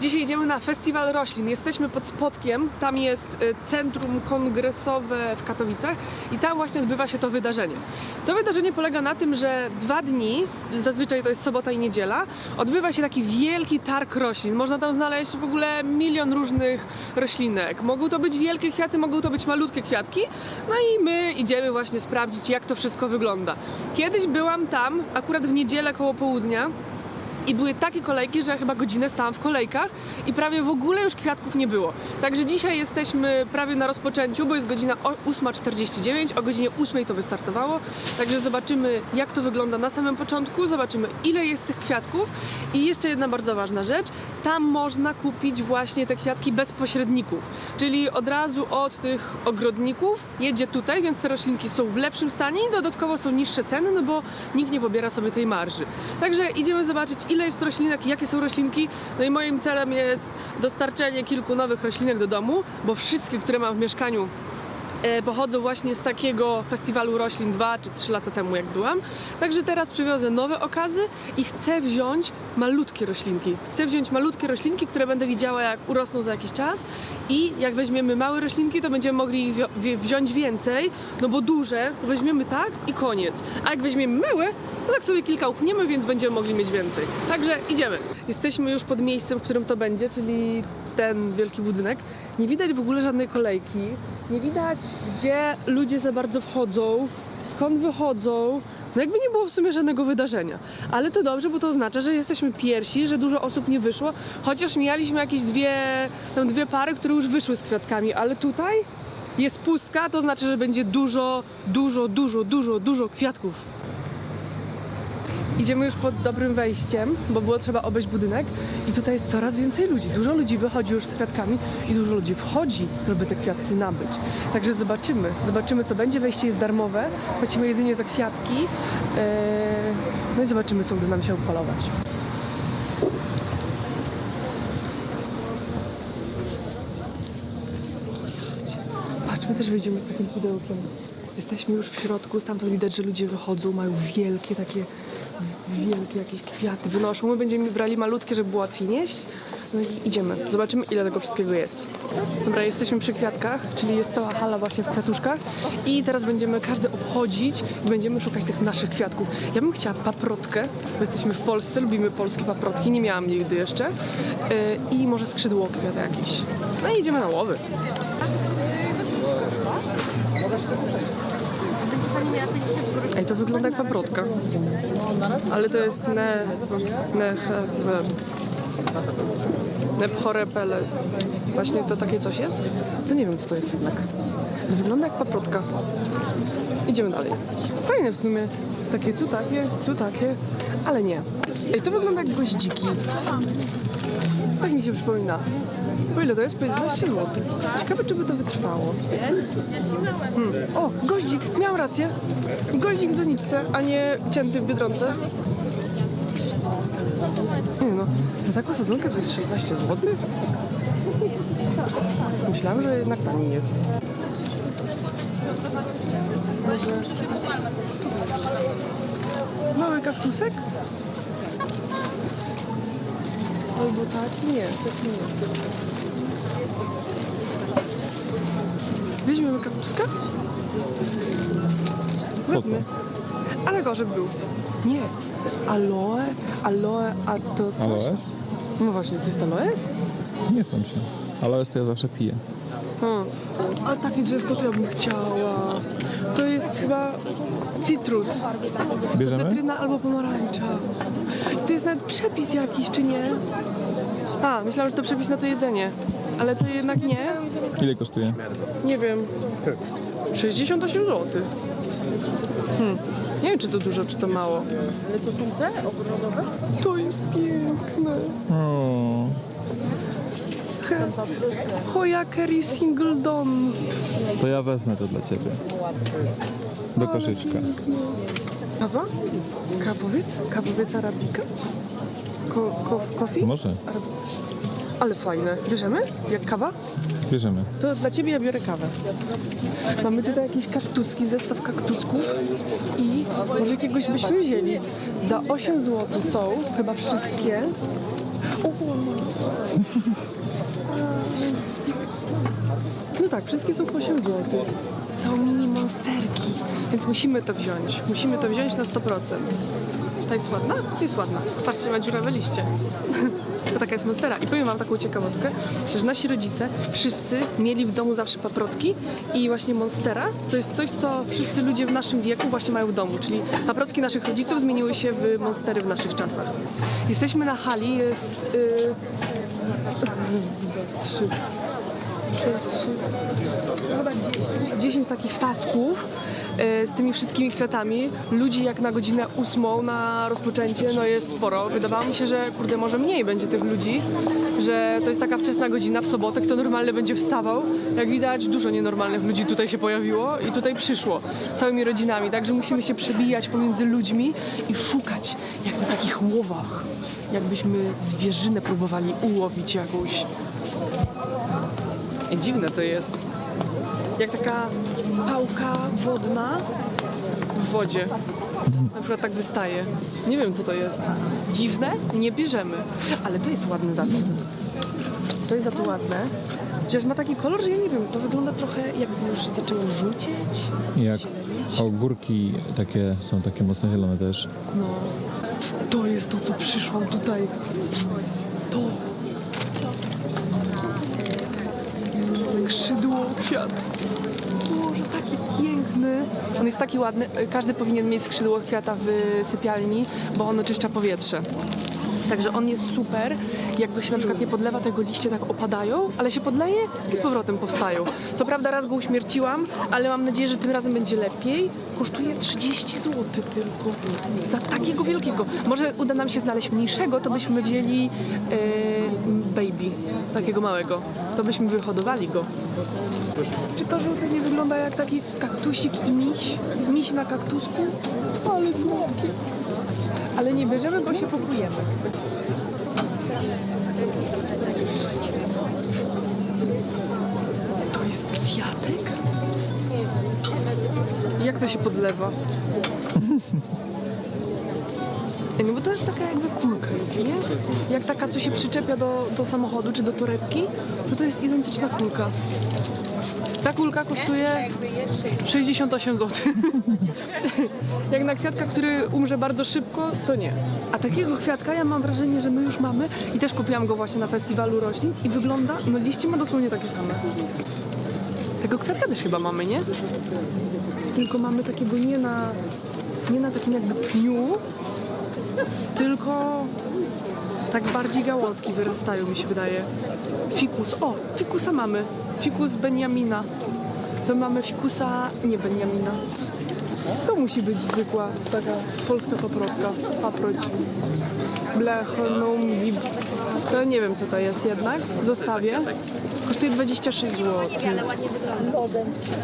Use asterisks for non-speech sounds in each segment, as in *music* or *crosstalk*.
Dzisiaj idziemy na festiwal roślin. Jesteśmy pod Spodkiem. Tam jest e, centrum kongresowe w Katowicach i tam właśnie odbywa się to wydarzenie. To wydarzenie polega na tym, że dwa dni, zazwyczaj to jest sobota i niedziela, odbywa się taki wielki targ roślin. Można tam znaleźć w ogóle milion różnych roślinek. Mogą to być wielkie kwiaty, mogą to być malutkie kwiatki. No i my idziemy właśnie sprawdzić, jak to wszystko wygląda. Kiedyś byłam tam, akurat w niedzielę koło południa. I były takie kolejki, że ja chyba godzinę stałam w kolejkach i prawie w ogóle już kwiatków nie było. Także dzisiaj jesteśmy prawie na rozpoczęciu, bo jest godzina o- 8.49, o godzinie 8.00 to wystartowało. Także zobaczymy, jak to wygląda na samym początku, zobaczymy, ile jest tych kwiatków. I jeszcze jedna bardzo ważna rzecz, tam można kupić właśnie te kwiatki bez pośredników, czyli od razu od tych ogrodników jedzie tutaj, więc te roślinki są w lepszym stanie i dodatkowo są niższe ceny, no bo nikt nie pobiera sobie tej marży. Także idziemy zobaczyć, ile jest roślinek, jakie są roślinki. No i moim celem jest dostarczenie kilku nowych roślinek do domu, bo wszystkie, które mam w mieszkaniu, pochodzą właśnie z takiego festiwalu roślin 2 czy 3 lata temu, jak byłam. Także teraz przywiozę nowe okazy i chcę wziąć malutkie roślinki. Chcę wziąć malutkie roślinki, które będę widziała, jak urosną za jakiś czas. I jak weźmiemy małe roślinki, to będziemy mogli wziąć więcej, no bo duże weźmiemy tak i koniec. A jak weźmiemy małe, to tak sobie kilka upchniemy, więc będziemy mogli mieć więcej. Także idziemy. Jesteśmy już pod miejscem, w którym to będzie, czyli ten wielki budynek. Nie widać w ogóle żadnej kolejki. Nie widać, gdzie ludzie za bardzo wchodzą, skąd wychodzą. No jakby nie było w sumie żadnego wydarzenia. Ale to dobrze, bo to oznacza, że jesteśmy pierwsi, że dużo osób nie wyszło. Chociaż mijaliśmy jakieś dwie, tam dwie pary, które już wyszły z kwiatkami, ale tutaj jest pustka, to znaczy, że będzie dużo, dużo, dużo, dużo, dużo kwiatków. Idziemy już pod dobrym wejściem, bo było trzeba obejść budynek i tutaj jest coraz więcej ludzi. Dużo ludzi wychodzi już z kwiatkami i dużo ludzi wchodzi, żeby te kwiatki nabyć. Także zobaczymy, zobaczymy co będzie. Wejście jest darmowe, płacimy jedynie za kwiatki. Eee, No i zobaczymy, co uda nam się upolować. Patrz, my też wyjdziemy z takim pudełkiem. Jesteśmy już w środku, stamtąd widać, że ludzie wychodzą, mają wielkie takie, wielkie jakieś kwiaty, wynoszą. My będziemy brali malutkie, żeby było łatwiej nieść. No i idziemy, zobaczymy ile tego wszystkiego jest. Dobra, jesteśmy przy kwiatkach, czyli jest cała hala właśnie w kwiatuszkach i teraz będziemy każdy obchodzić i będziemy szukać tych naszych kwiatków. Ja bym chciała paprotkę, bo jesteśmy w Polsce, lubimy polskie paprotki, nie miałam nigdy jeszcze. Yy, I może skrzydło kwiata jakieś. No i idziemy na łowy. Ej, to wygląda jak paprotka. Ale to jest ne... ne... Nephorepele. Właśnie to takie coś jest? To nie wiem, co to jest jednak. Wygląda jak paprotka. Idziemy dalej. Fajne w sumie. Takie tu takie, tu takie, ale nie. Ej, to wygląda jak goździki. Tak mi się przypomina. Po ile to jest? Po 11 zł. Ciekawe, czy by to wytrwało. Hmm. O, goździk, miał rację. Goździk w doniczce, a nie cięty w biedronce. Nie no, za taką sadzonkę to jest 16 zł? Myślałam, że jednak taniej jest. Mały kaktusek? Albo taki? Nie, taki nie. Weźmiemy kaktuska? Po co? Weźmy. Ale gorzej był. Nie. Aloe? Aloe, a to coś? Aloes? No właśnie, to jest aloes? Nie znam się. Aloes to ja zawsze piję. Hmm. Ale takie drzewko to ja bym chciała. To jest chyba citrus. Bierzemy? Cytryna albo pomarańcza. Tu jest nawet przepis jakiś, czy nie? A, myślałam, że to przepis na to jedzenie. Ale to jednak nie. Ile kosztuje? Nie wiem. 68 zł. Hmm. Nie wiem, czy to dużo, czy to mało. Ale to są te ogrodowe? To jest piękne. O, Hoya Kerry Singledon. to ja wezmę to dla ciebie. Do koszyczka. Kawa? Kawowiec? Kawowiec arabika? Ko, ko, coffee? Może? Ale fajne. Bierzemy? Jak kawa? Bierzemy. To dla ciebie ja biorę kawę. Mamy tutaj jakieś kaktuski, zestaw kaktusków i może jakiegoś byśmy wzięli. Za 8 zł są chyba wszystkie. No tak, wszystkie są po 8 zł. Są mini monsterki, więc musimy to wziąć. Musimy to wziąć na 100%. Ta jest ładna? Jest ładna. Patrzcie, ma dziurawe liście. *laughs* To taka jest monstera. I powiem wam taką ciekawostkę, że nasi rodzice wszyscy mieli w domu zawsze paprotki i właśnie monstera to jest coś, co wszyscy ludzie w naszym wieku właśnie mają w domu, czyli paprotki naszych rodziców zmieniły się w monstery w naszych czasach. Jesteśmy na hali, jest... Yy... *laughs* Trzy, chyba 10, 10 takich pasków e, z tymi wszystkimi kwiatami. Ludzi jak na godzinę ósmą na rozpoczęcie, no jest sporo. Wydawało mi się, że kurde, może mniej będzie tych ludzi, że to jest taka wczesna godzina w sobotę, kto normalny będzie wstawał. Jak widać, dużo nienormalnych ludzi tutaj się pojawiło i tutaj przyszło całymi rodzinami, także musimy się przebijać pomiędzy ludźmi i szukać jakby takich łowach. Jakbyśmy zwierzynę próbowali ułowić jakąś. Dziwne to jest. Jak taka pałka wodna w wodzie. Na przykład tak wystaje. Nie wiem co to jest. Dziwne? Nie bierzemy. Ale to jest ładne za to. To jest za to ładne. Chociaż ma taki kolor, że ja nie wiem, to wygląda trochę jakby już zaczęło żółcieć. Jak ogórki takie są takie mocno zielone też. No. To jest to, co przyszłam tutaj. To. Skrzydło kwiat. Boże, taki piękny. On jest taki ładny. Każdy powinien mieć skrzydło kwiata w sypialni, bo ono czyszcza powietrze. Także on jest super. Jakby się na przykład nie podlewa, tego liście tak opadają, ale się podleje i z powrotem powstają. Co prawda raz go uśmierciłam, ale mam nadzieję, że tym razem będzie lepiej. Kosztuje 30 zł tylko. Za takiego wielkiego. Może uda nam się znaleźć mniejszego, to byśmy wzięli e, baby, takiego małego. To byśmy wyhodowali go. Czy to żółte nie wygląda jak taki kaktusik i miś? Miś na kaktusku? Ale słodkie. Ale nie bierzemy, bo się pokujemy. To jest kwiatek? Jak to się podlewa? No bo to jest taka jakby kulka jest, nie? Jak taka, co się przyczepia do, do samochodu czy do torebki, to to jest identyczna kulka. Ta kulka kosztuje 68 zł. *laughs* Jak na kwiatka, który umrze bardzo szybko, to nie. A takiego kwiatka ja mam wrażenie, że my już mamy i też kupiłam go właśnie na festiwalu roślin i wygląda, no liście ma dosłownie takie same. Tego kwiatka też chyba mamy, nie? Tylko mamy takiego nie na, nie na takim jakby pniu, tylko tak bardziej gałązki wyrastają, mi się wydaje. Fikus, o, fikusa mamy. Fikus Benjamina. To mamy fikusa nie Benjamina. To musi być zwykła, taka polska paprotka. Paproć. Blechonomib. To nie wiem co to jest jednak. Zostawię. Kosztuje 26 zł.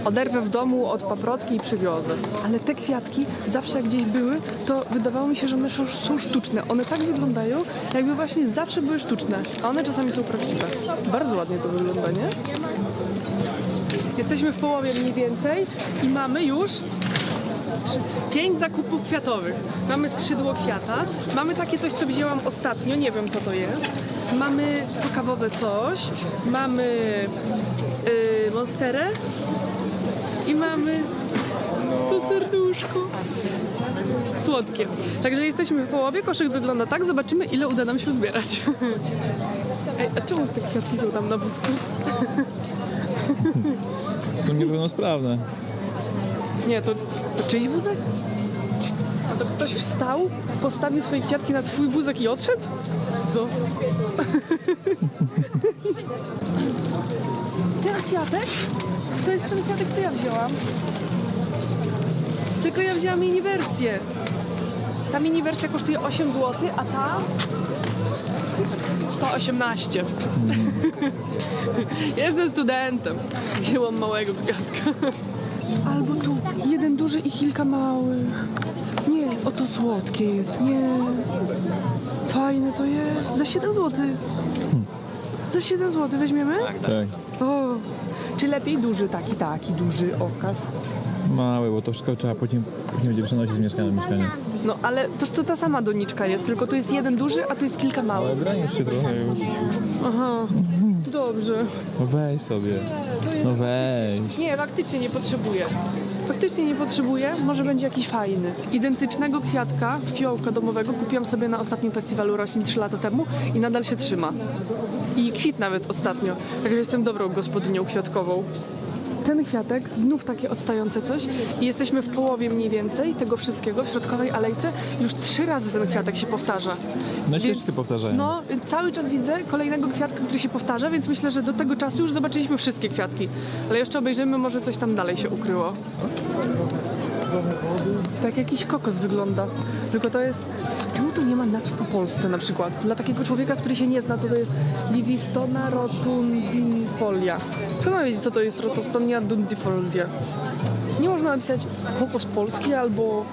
Oderwę w domu od paprotki i przywiozę. Ale te kwiatki zawsze jak gdzieś były, to wydawało mi się, że one są sztuczne. One tak wyglądają, jakby właśnie zawsze były sztuczne. A one czasami są prawdziwe. Bardzo ładnie to wygląda, nie? Jesteśmy w połowie mniej więcej i mamy już pięć zakupów kwiatowych. Mamy skrzydło kwiata, mamy takie coś, co wzięłam ostatnio, nie wiem co to jest. Mamy to kawowe coś, mamy yy, monsterę i mamy to serduszko. Słodkie. Także jesteśmy w połowie, koszyk wygląda tak, zobaczymy ile uda nam się zbierać. *laughs* Ej, a czemu te kwiatki są tam na wózku? Są niepełnosprawne. Nie, to, to czyjś wózek? A to ktoś wstał, postawił swoje kwiatki na swój wózek i odszedł? Co? *laughs* Ten kwiatek? To jest ten kwiatek, co ja wzięłam. Tylko ja wzięłam mini wersję. Ta mini wersja kosztuje 8 zł, a ta 118. *laughs* Jestem studentem. Wzięłam małego kwiatka. Albo tu jeden duży i kilka małych. Nie, oto słodkie jest, nie. Fajne to jest. Za 7 zł. Za 7 zł weźmiemy? Tak. O, czy lepiej duży taki, taki duży okaz? Małe, bo to wszystko trzeba później, później będzie przenosić z mieszkania do mieszkania. No ale toż to ta sama doniczka jest, tylko tu jest jeden duży, a tu jest kilka Ale małych. granisz się trochę już. Aha, dobrze. No weź sobie. No weź. Nie, faktycznie nie potrzebuję. Faktycznie nie potrzebuję, może będzie jakiś fajny. Identycznego kwiatka, fiołka domowego kupiłam sobie na ostatnim festiwalu roślin 3 lata temu i nadal się trzyma. I kwit nawet ostatnio. Także jestem dobrą gospodynią kwiatkową. Ten kwiatek, znów takie odstające coś i jesteśmy w połowie mniej więcej tego wszystkiego w środkowej alejce. Już trzy razy ten kwiatek się powtarza. No ścieżki powtarzają. No, więc cały czas widzę kolejnego kwiatka, który się powtarza, więc myślę, że do tego czasu już zobaczyliśmy wszystkie kwiatki. Ale jeszcze obejrzymy, może coś tam dalej się ukryło. Tak jakiś kokos wygląda. Tylko to jest... Nie ma nazw po polsce na przykład? Dla takiego człowieka, który się nie zna, co to jest Livistona rotundifolia. Co ma wiedzieć, co to jest rotostonia dundifolia? Nie można napisać kokos polski albo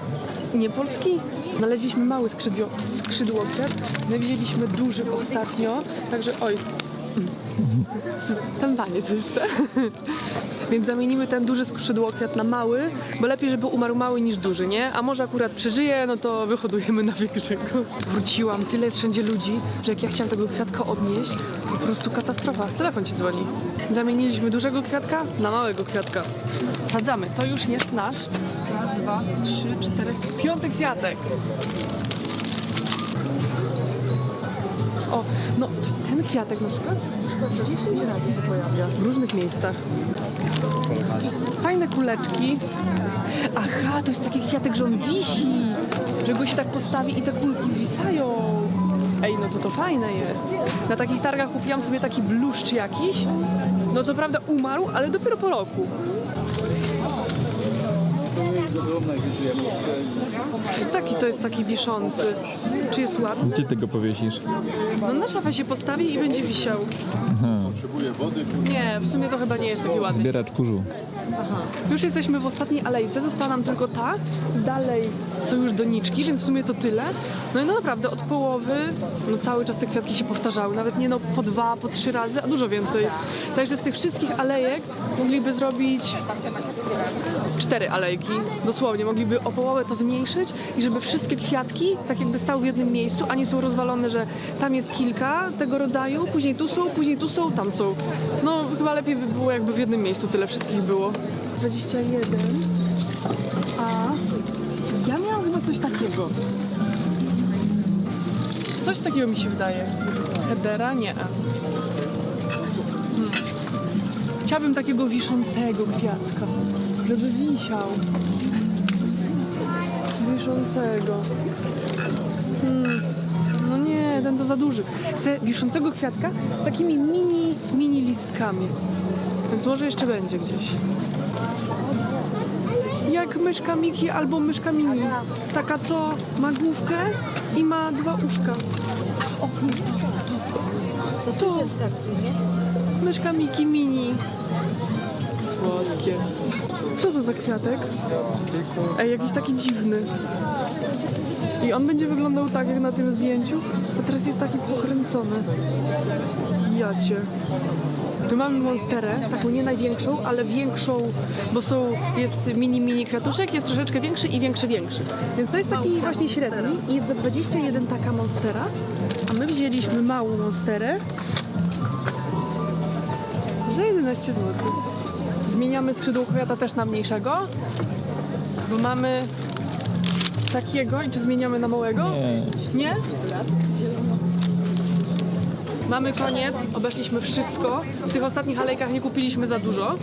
niepolski? Znaleźliśmy mały skrzydło, skrzydłokwiat, wzięliśmy duży ostatnio, także oj, ten taniec jeszcze. Więc zamienimy ten duży skrzydłokwiat na mały, bo lepiej, żeby umarł mały niż duży, nie? A może akurat przeżyje, no to wyhodujemy na większego. Wróciłam, tyle jest wszędzie ludzi, że jak ja chciałam tego kwiatka odnieść, to po prostu katastrofa. Telefon ci dzwoni. Zamieniliśmy dużego kwiatka na małego kwiatka. Sadzamy. To już jest nasz. Raz, dwa, trzy, cztery, piąty kwiatek. O, no ten kwiatek na przykład już chyba z 10 razy się pojawia w różnych miejscach. Fajne kuleczki. Aha, to jest taki kwiatek, że on wisi, że go się tak postawi i te kulki zwisają. Ej, no to to fajne jest. Na takich targach kupiłam sobie taki bluszcz jakiś. No co prawda umarł, ale dopiero po roku. Taki to jest taki wiszący. Czy jest ładny? Gdzie tego powiesisz? No na szafę się postawi i będzie wisiał. Aha. Nie, w sumie to chyba nie jest taki ładny. Zbieracz kurzu. Już jesteśmy w ostatniej alejce, została nam tylko ta. Dalej są już doniczki, więc w sumie to tyle. No i no naprawdę od połowy, no cały czas te kwiatki się powtarzały. Nawet nie no po dwa, po trzy razy, a dużo więcej. Także z tych wszystkich alejek mogliby zrobić cztery alejki. Dosłownie, mogliby o połowę to zmniejszyć i żeby wszystkie kwiatki tak jakby stały w jednym miejscu, a nie są rozwalone, że tam jest kilka tego rodzaju, później tu są, później tu są, tam są. No chyba lepiej by było jakby w jednym miejscu tyle wszystkich było. 21. A ja miałam chyba coś takiego. Coś takiego mi się wydaje. Hedera? Nie. Hmm. Chciałabym takiego wiszącego kwiatka, żeby wisiał. Wiszącego. Hmm. No nie, ten to za duży. Chcę wiszącego kwiatka z takimi mini, mini listkami. Więc może jeszcze będzie gdzieś. Jak myszka Miki albo myszka Mini. Taka, co ma główkę i ma dwa uszka. O, to, to, to. Myszka Miki Mini. Słodkie. Co to za kwiatek? Ej, jakiś taki dziwny. I on będzie wyglądał tak jak na tym zdjęciu, a teraz jest taki pokręcony. Jacie. Tu mamy monsterę, taką nie największą, ale większą, bo są, jest mini, mini kwiatuszek, jest troszeczkę większy i większy, większy. Więc to jest taki właśnie średni i jest za 21 taka monstera, a my wzięliśmy małą monsterę 11 zł. Zmieniamy skrzydło kwiata też na mniejszego, bo mamy takiego i czy zmieniamy na małego? Nie. Nie? Mamy koniec, obeszliśmy wszystko. W tych ostatnich alejkach nie kupiliśmy za dużo.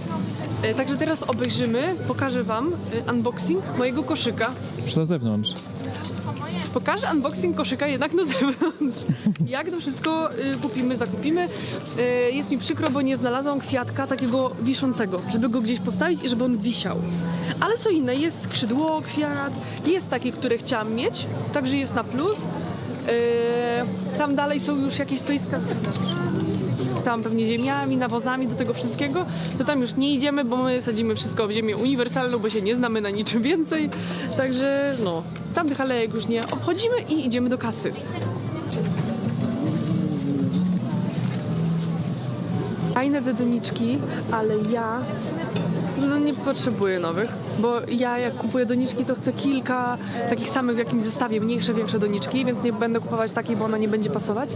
E, Także teraz obejrzymy, pokażę Wam e, unboxing mojego koszyka. Już na zewnątrz. Pokażę unboxing koszyka jednak na *laughs* zewnątrz. Jak to wszystko y, kupimy, zakupimy. Y, jest mi przykro, bo nie znalazłam kwiatka takiego wiszącego, żeby go gdzieś postawić i żeby on wisiał. Ale są inne. Jest skrzydło kwiat, jest takie, które chciałam mieć, także jest na plus. Y, tam dalej są już jakieś stoiska z tam pewnie ziemiami, nawozami, do tego wszystkiego, to tam już nie idziemy, bo my sadzimy wszystko w ziemię uniwersalną, bo się nie znamy na niczym więcej. Także no, tamtych alejek już nie obchodzimy i idziemy do kasy. Fajne te doniczki, ale ja no, nie potrzebuję nowych. Bo ja jak kupuję doniczki, to chcę kilka takich samych w jakimś zestawie, mniejsze, większe doniczki, więc nie będę kupować takiej, bo ona nie będzie pasować,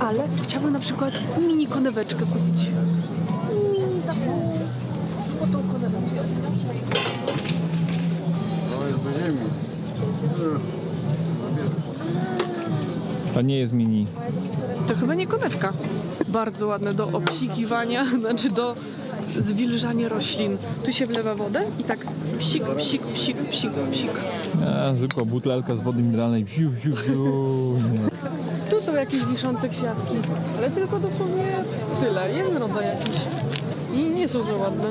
ale chciałabym na przykład mini koneweczkę kupić. Mini taką złotą koneweczkę. No jest do ziemi. To nie jest mini. To chyba nie konewka. Bardzo ładne do obsikiwania, *laughs* znaczy do zwilżania roślin. Tu się wlewa wodę i tak psik, psik, psik, psik, psik. A, zwykła butelka z wody mineralnej. Wziu, wziu, wziu. Nie. Tu są jakieś wiszące kwiatki, ale tylko dosłownie tyle. Jest rodzaj jakiś. I nie są za ładne.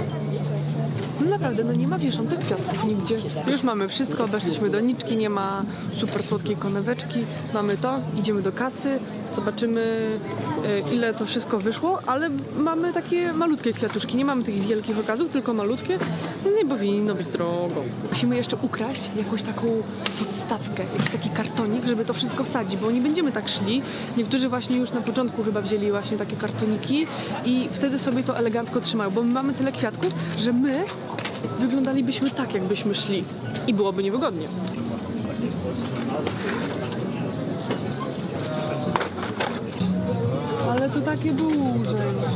No naprawdę, no nie ma wiszących kwiatków nigdzie. Już mamy wszystko, weszliśmy do niczki, nie ma super słodkiej koneweczki. Mamy to, idziemy do kasy, zobaczymy e, ile to wszystko wyszło, ale mamy takie malutkie kwiatuszki, nie mamy tych wielkich okazów, tylko malutkie, no nie powinno być drogo. Musimy jeszcze ukraść jakąś taką podstawkę, jakiś taki kartonik, żeby to wszystko wsadzić, bo nie będziemy tak szli. Niektórzy właśnie już na początku chyba wzięli właśnie takie kartoniki i wtedy sobie to elegancko trzymają, bo my mamy tyle kwiatków, że my wyglądalibyśmy tak, jakbyśmy szli i byłoby niewygodnie. Takie duże już.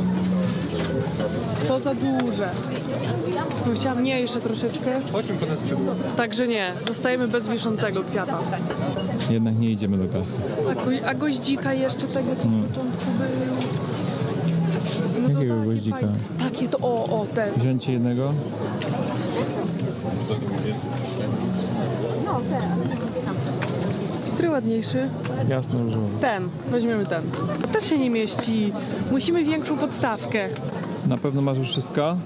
To za duże. Bym chciała mniejsze troszeczkę. Także nie, zostajemy bez wiszącego kwiata. Jednak nie idziemy do kasy. A, go, a goździka jeszcze tego, co w początku był. No to Jakiego takie goździka? fajne. Takie to, o, o, ten. Wziąć ci jednego? Który ładniejszy? Jasno różowy. Ten, weźmiemy ten. Też się nie mieści. Musimy większą podstawkę. Na pewno masz już wszystko?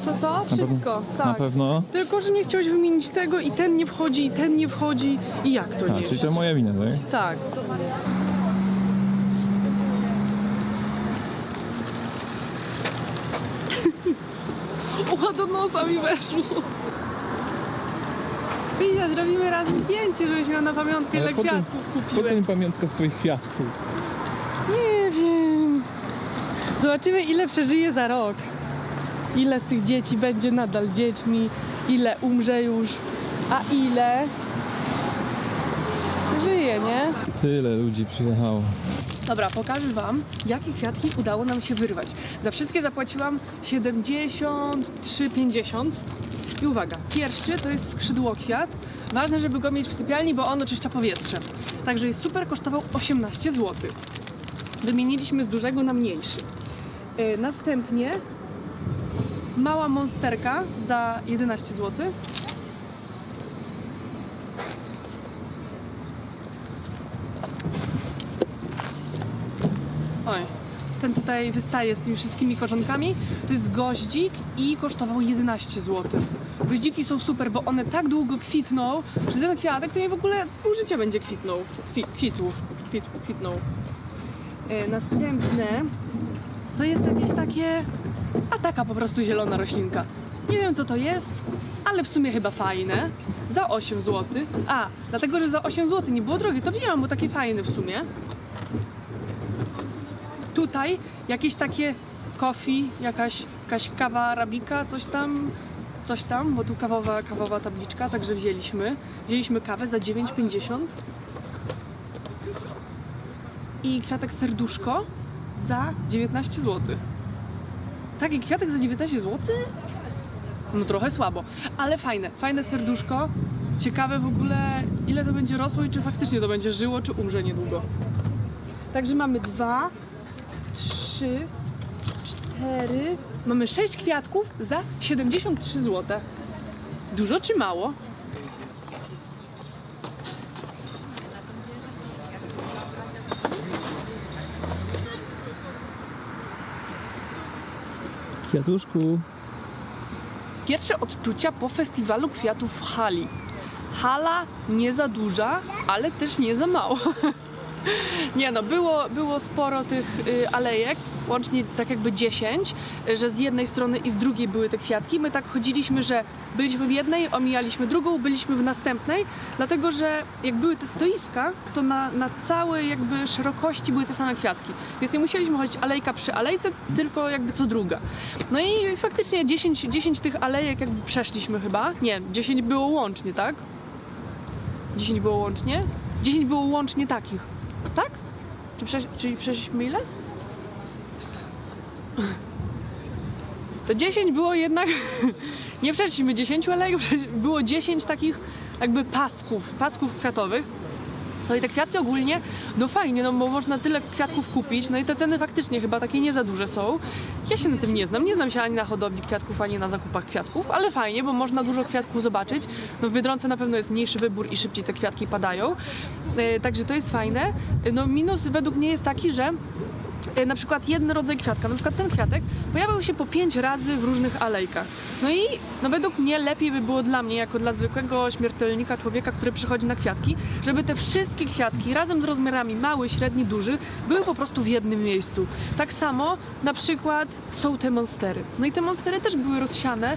Co, co? Na Wszystko, Na tak. pewno? Tylko, że nie chciałeś wymienić tego i ten nie wchodzi, i ten nie wchodzi. I jak to A, nie? czyli to moja wina, tak? Tak. *laughs* Ucha do nosa mi weszło. Widzia, zrobimy raz zdjęcie, żebyś miał na pamiątkę, ile po co- kwiatków Po co mi pamiątka z twoich kwiatków? Nie wiem. Zobaczymy, ile przeżyje za rok. Ile z tych dzieci będzie nadal dziećmi, ile umrze już, a ile przeżyje, nie? Tyle ludzi przyjechało. Dobra, pokażę Wam, jakie kwiatki udało nam się wyrwać. Za wszystkie zapłaciłam 73,50. I uwaga, pierwszy to jest skrzydłokwiat. Ważne, żeby go mieć w sypialni, bo on oczyszcza powietrze. Także jest super, kosztował 18 zł. Wymieniliśmy z dużego na mniejszy. Yy, następnie mała monsterka za 11 zł. Oj, ten tutaj wystaje z tymi wszystkimi korzonkami. To jest goździk i kosztował 11 zł. Goździki są super, bo one tak długo kwitną, że ten kwiatek to nie w ogóle pół życia będzie kwitnął. Kwi, kwitł, kwit, kwitnął. E, następne to jest jakieś takie, a taka po prostu zielona roślinka. Nie wiem co to jest, ale w sumie chyba fajne. Za 8 zł. A, dlatego, że za 8 zł nie było drogie, to wzięłam, bo takie fajne w sumie tutaj jakieś takie coffee, jakaś, jakaś kawa arabika, coś tam, coś tam, bo tu kawowa, kawowa tabliczka, także wzięliśmy. Wzięliśmy kawę za 9,50 i kwiatek serduszko za 19 zł. Taki kwiatek za 19 zł? No trochę słabo, ale fajne, fajne serduszko. Ciekawe w ogóle ile to będzie rosło i czy faktycznie to będzie żyło, czy umrze niedługo. Także mamy dwa, trzy, cztery. Mamy sześć kwiatków za 73 zł. Dużo czy mało? Kwiatuszku. Pierwsze odczucia po festiwalu kwiatów w hali. Hala nie za duża, ale też nie za mała. *laughs* *laughs* Nie no, było, było sporo tych y, alejek, łącznie tak jakby 10, y, że z jednej strony i z drugiej były te kwiatki. My tak chodziliśmy, że byliśmy w jednej, omijaliśmy drugą, byliśmy w następnej, dlatego że jak były te stoiska, to na, na całej jakby szerokości były te same kwiatki. Więc nie musieliśmy chodzić alejka przy alejce, tylko jakby co druga. No i faktycznie 10, 10 tych alejek jakby przeszliśmy chyba. Nie, 10 było łącznie, tak? 10 było łącznie? 10 było łącznie takich. Tak? Czy czyli przeszliśmy ile? To 10 było jednak. *laughs* Nie przeszliśmy 10, ale było 10 takich jakby pasków, pasków kwiatowych. No i te kwiatki ogólnie, no fajnie, no bo można tyle kwiatków kupić, no i te ceny faktycznie chyba takie nie za duże są. Ja się na tym nie znam, nie znam się ani na hodowli kwiatków, ani na zakupach kwiatków, ale fajnie, bo można dużo kwiatków zobaczyć. No w Biedronce na pewno jest mniejszy wybór i szybciej te kwiatki padają, e, także to jest fajne. E, No minus według mnie jest taki, że na przykład jeden rodzaj kwiatka, na przykład ten kwiatek pojawiał się po pięć razy w różnych alejkach. No i no według mnie lepiej by było dla mnie, jako dla zwykłego śmiertelnika, człowieka, który przychodzi na kwiatki, żeby te wszystkie kwiatki razem z rozmiarami mały, średni, duży były po prostu w jednym miejscu. Tak samo na przykład są te monstery. No i te monstery też były rozsiane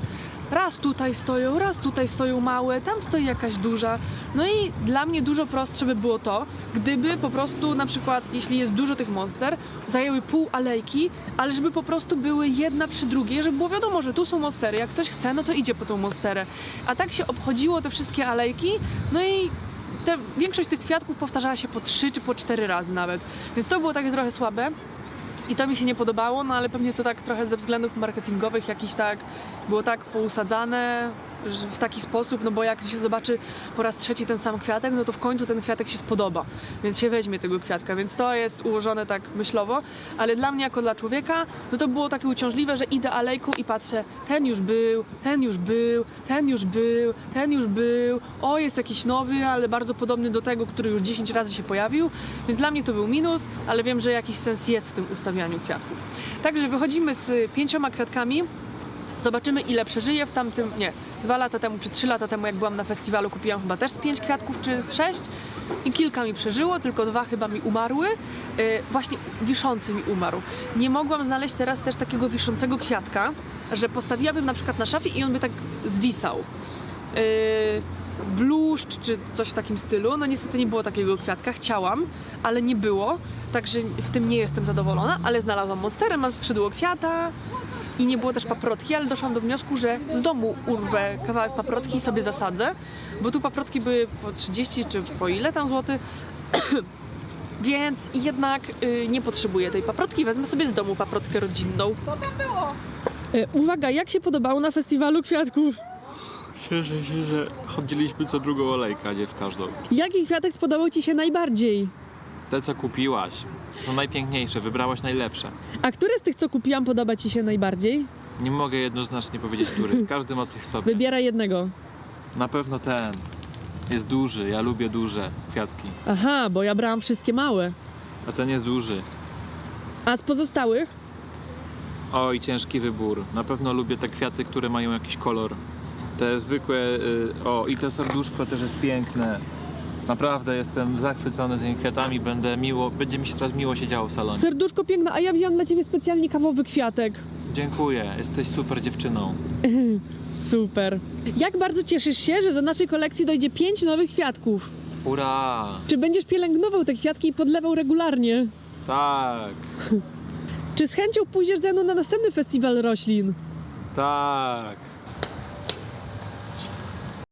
Raz tutaj stoją, raz tutaj stoją małe, tam stoi jakaś duża. No i dla mnie dużo prostsze by było to, gdyby po prostu na przykład, jeśli jest dużo tych monster, zajęły pół alejki, ale żeby po prostu były jedna przy drugiej, żeby było wiadomo, że tu są monstery. Jak ktoś chce, no to idzie po tą monsterę. A tak się obchodziło te wszystkie alejki, no i te, większość tych kwiatków powtarzała się po trzy czy po cztery razy nawet. Więc to było takie trochę słabe. I to mi się nie podobało, no ale pewnie to tak trochę ze względów marketingowych jakiś tak było tak pousadzane w taki sposób, no bo jak się zobaczy po raz trzeci ten sam kwiatek, no to w końcu ten kwiatek się spodoba, więc się weźmie tego kwiatka, więc to jest ułożone tak myślowo, ale dla mnie jako dla człowieka, no to było takie uciążliwe, że idę alejką i patrzę, ten już był, ten już był, ten już był, ten już był, o jest jakiś nowy, ale bardzo podobny do tego, który już 10 razy się pojawił, więc dla mnie to był minus, ale wiem, że jakiś sens jest w tym ustawianiu kwiatków. Także wychodzimy z pięcioma kwiatkami, Zobaczymy, ile przeżyję w tamtym, nie, dwa lata temu czy trzy lata temu, jak byłam na festiwalu, kupiłam chyba też z pięć kwiatków czy z sześć i kilka mi przeżyło, tylko dwa chyba mi umarły. Yy, właśnie wiszący mi umarł. Nie mogłam znaleźć teraz też takiego wiszącego kwiatka, że postawiłabym na przykład na szafie i on by tak zwisał. Yy, bluszcz czy coś w takim stylu. No niestety nie było takiego kwiatka, chciałam, ale nie było, także w tym nie jestem zadowolona, ale znalazłam monsterę, mam skrzydło kwiata, i nie było też paprotki, ale doszłam do wniosku, że z domu urwę kawałek paprotki i sobie zasadzę, bo tu paprotki były po 30 czy po ile tam złoty. *coughs* Więc jednak y, nie potrzebuję tej paprotki, wezmę sobie z domu paprotkę rodzinną. Co tam było? uwaga, jak się podobało na festiwalu kwiatków? Cieszę się, że chodziliśmy co drugą olejkę, a nie w każdą. Jaki kwiatek spodobał Ci się najbardziej? Te co kupiłaś są najpiękniejsze, wybrałaś najlepsze. A który z tych, co kupiłam, podoba Ci się najbardziej? Nie mogę jednoznacznie powiedzieć, który. Każdy ma coś w sobie. Wybieraj jednego. Na pewno ten. Jest duży, ja lubię duże kwiatki. Aha, bo ja brałam wszystkie małe. A ten jest duży. A z pozostałych? Oj, ciężki wybór. Na pewno lubię te kwiaty, które mają jakiś kolor. Te zwykłe. Y, o, i to serduszko też jest piękne. Naprawdę jestem zachwycony tymi kwiatami. Będę miło, będzie mi się teraz miło się działo w salonie. Serduszko piękne, a ja wziąłam dla Ciebie specjalnie kawowy kwiatek. Dziękuję, jesteś super dziewczyną. *laughs* Super. Jak bardzo cieszysz się, że do naszej kolekcji dojdzie pięć nowych kwiatków? Ura! Czy będziesz pielęgnował te kwiatki i podlewał regularnie? Tak, *laughs* Czy z chęcią pójdziesz ze mną na następny festiwal roślin? tak.